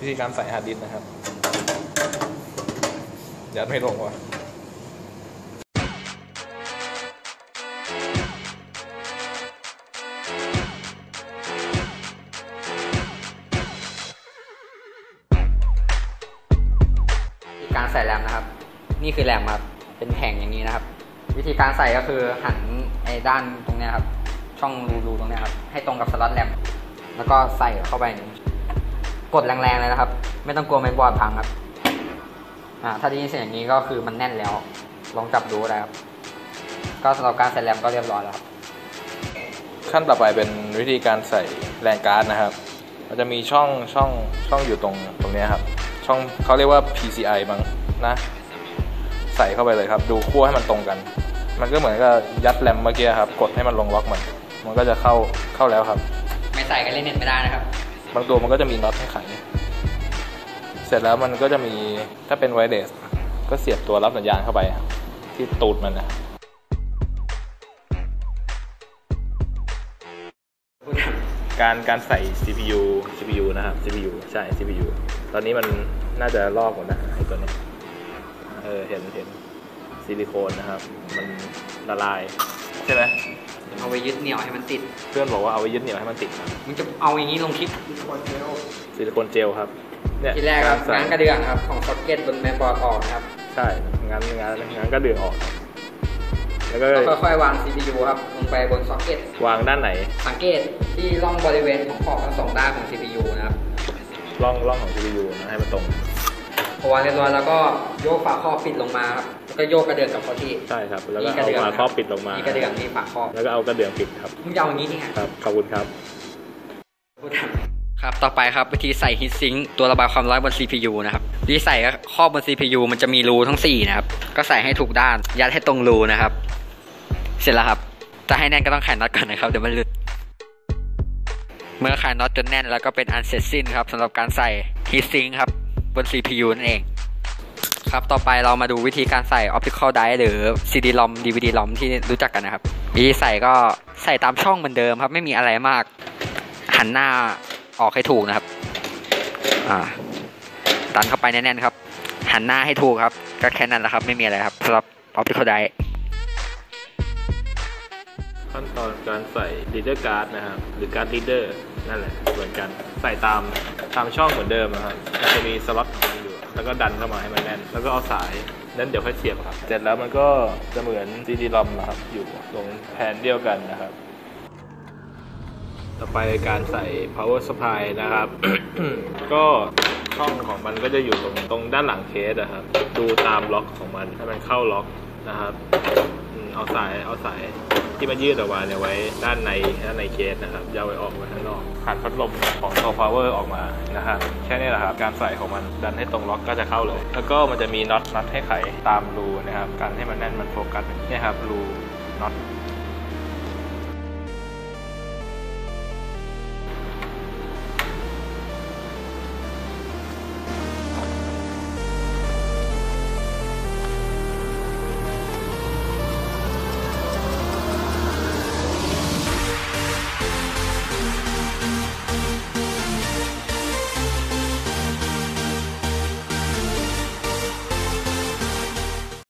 วิธีการใส่ฮาร์ดดิสนะครับ ยัดไม่ลงวะวิธีการใส่แรมนะครับ นี่คือแรมครับ เป็นแผงอย่างนี้นะครับ วิธีการใส่ก็คือหันไอ้ด้านตรงนี้ครับ ช่องรูๆตรงนี้ครับ ให้ตรงกับสล็อตแรม แล้วก็ใส่เข้าไปอย่างนี้ กดแรงๆเลยนะครับ ไม่ต้องกลัวไม่บอร์ดพังครับอ่าถ้าได้ยินเสียงอย่างนี้ก็คือมันแน่นแล้ว ลองจับดูได้ครับ ก็สำหรับการใส่แรมก็เรียบร้อยแล้วครับ ขั้นต่อไปเป็นวิธีการใส่แรงการ์ดนะครับมันจะมีช่องช่องช่องอยู่ตรงตรงเนี้ยครับ ช่องเขาเรียกว่า PCI มั้งนะ ใส่เข้าไปเลยครับ ดูขั้วให้มันตรงกัน มันก็เหมือนกับยัดแรมเมื่อกี้ครับ กดให้มันลงล็อกมัน มันก็จะเข้าเข้าแล้วครับ ไม่ใส่ก็เล่นเน็ตไม่ได้นะครับ บางตัวมันก็จะมีน็อตให้ไข เสร็จแล้วมันก็จะมีถ้าเป็นไวเลสก็เสียบตัวรับสัญญาณเข้าไปครับที่ตูดมันนะการการใส่ CPU CPU นะครับ CPU ใช่ CPU ตอนนี้มันน่าจะลอกหมดนะไอ้ตัวนี้เออเห็นเห็นซิลิโคนนะครับ มันละลาย ใช่ไหม เอาไว้ยึดเหนี่ยวให้มันติด เพื่อนบอกว่าเอาไว้ยึดเหนี่ยวให้มันติดครับมึงจะเอาอย่างนี้ลงคลิปซิลิโคนเจลครับเนี่ยทีแรกครับใส่ง้างกระเดื่องครับของซ็อกเก็ตบนแมนบอร์ดออกนะครับ ใช่งั้นงั้นงั้นก็ดึงออกครับแล้วก็แล้วค่อยๆวาง CPU ครับลงไปบนซ็อกเก็ตวางด้านไหน สังเกตที่ร่องบริเวณของขอบทั้งสองด้านของ CPU นะครับร่องร่องของ CPU นะให้มันตรง พอวางเรียบร้อยแล้วก็โยกฝาครอบปิดลงมาครับแล้ว ก็โยกกระเดื่องกลับเข้าที่ ใช่ครับ แล้วก็นี่กระเอาเดื่องฝาครอบปิดลงมานี่กระเดื่องนี่ฝาครอบแล้วก็เอากระเดื่องปิดครับมึงจะเอาอย่างนี้นี่ไงครับขอบคุณครับครับ ต่อไปครับวิธีใส่ฮีทซิงค์ตัวระบายความร้อนบน CPU นะครับวิธีใส่ก็ครอบบน CPU มันจะมีรูทั้ง 4 นะครับ ก็ใส่ให้ถูกด้าน ยัดให้ตรงรูนะครับ เสร็จแล้วครับ จะให้แน่นก็ต้องไขน็อตก่อนนะครับ เดี๋ยวมันหลุด เมื่อไขน็อตจนแน่นแล้วก็เป็นอันเสร็จสิ้นครับสำหรับการใส่ฮีทซิงค์ครับบน CPU นั่นเอง ครับ ต่อไปเรามาดูวิธีการใส่ Optical Drive หรือ CD-ROM DVD-ROM ที่รู้จักกันนะครับวิธีใส่ก็ใส่ตามช่องเหมือนเดิมครับ ไม่มีอะไรมาก หันหน้าออกให้ถูกนะครับ อ่า ดันเข้าไปแน่นๆครับ หันหน้าให้ถูกครับ ก็แค่นั้นแหละครับ ไม่มีอะไรครับสำหรับ Optical Drive ขั้นตอนการใส่ reader card นะครับ หรือ card reader นั่นแหละเหมือนกัน ใส่ตามตามช่องเหมือนเดิมนะครับมันจะมีสล็อตของมันอยู่ แล้วก็ดันเข้ามาให้มันแน่น แล้วก็เอาสายนั้นเดี๋ยวค่อยเสียบครับ เสร็จแล้วมันก็จะเหมือน CD-ROM นะครับ อยู่ตรงแผ่นเดียวกันนะครับ ต่อไปการใส่ power supply นะครับ ก็ช่องของมันก็จะอยู่ตรงตรงด้านหลังเคสนะครับ ดูตามล็อกของมันให้มันเข้าล็อกนะครับ เอาสายเอาสาย ที่มันยืดออกมาเนี่ยไว้ด้านในด้านในเคสนะครับยาเอาไว้ออกมาข้างนอกขันพัดลมของตัวเวอร์ออกมานะครับแค่นี้แหละครับการใส่ของมันดันให้ตรงล็อกก็จะเข้าเลย แล้วก็มันจะมีน็อตน็อตให้ไขตามรูนะครับการให้มันแน่นมันโฟกัสเนี่ยครับรูน็อต